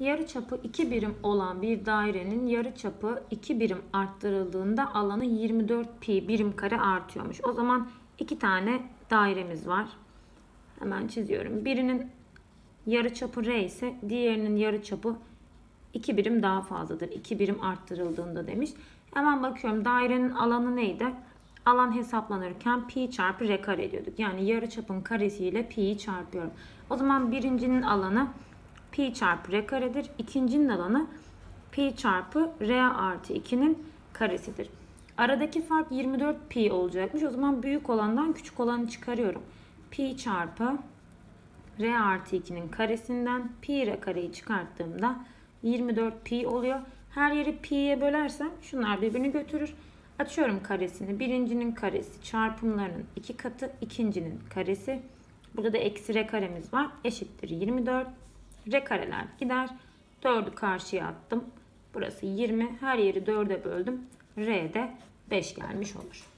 Yarı çapı 2 birim olan bir dairenin yarı çapı 2 birim arttırıldığında alanı 24 pi birim kare artıyormuş. O zaman iki tane dairemiz var. Hemen çiziyorum. Birinin yarı çapı r ise diğerinin yarı çapı 2 birim daha fazladır. 2 birim arttırıldığında demiş. Hemen bakıyorum dairenin alanı neydi? Alan hesaplanırken pi çarpı r kare ediyorduk. Yani yarı çapın karesiyle pi'yi çarpıyorum. O zaman birincinin alanı pi çarpı r karedir. İkincinin alanı pi çarpı r artı 2'nin karesidir. Aradaki fark 24 pi olacakmış. O zaman büyük olandan küçük olanı çıkarıyorum. Pi çarpı r artı 2'nin karesinden pi r kareyi çıkarttığımda 24 pi oluyor. Her yeri pi'ye bölersem şunlar birbirini götürür. Açıyorum karesini. Birincinin karesi çarpımlarının iki katı. ikincinin karesi. Burada da eksi r karemiz var. Eşittir 24. R kareler gider. 4'ü karşıya attım. Burası 20. Her yeri 4'e böldüm. R de 5 gelmiş olur.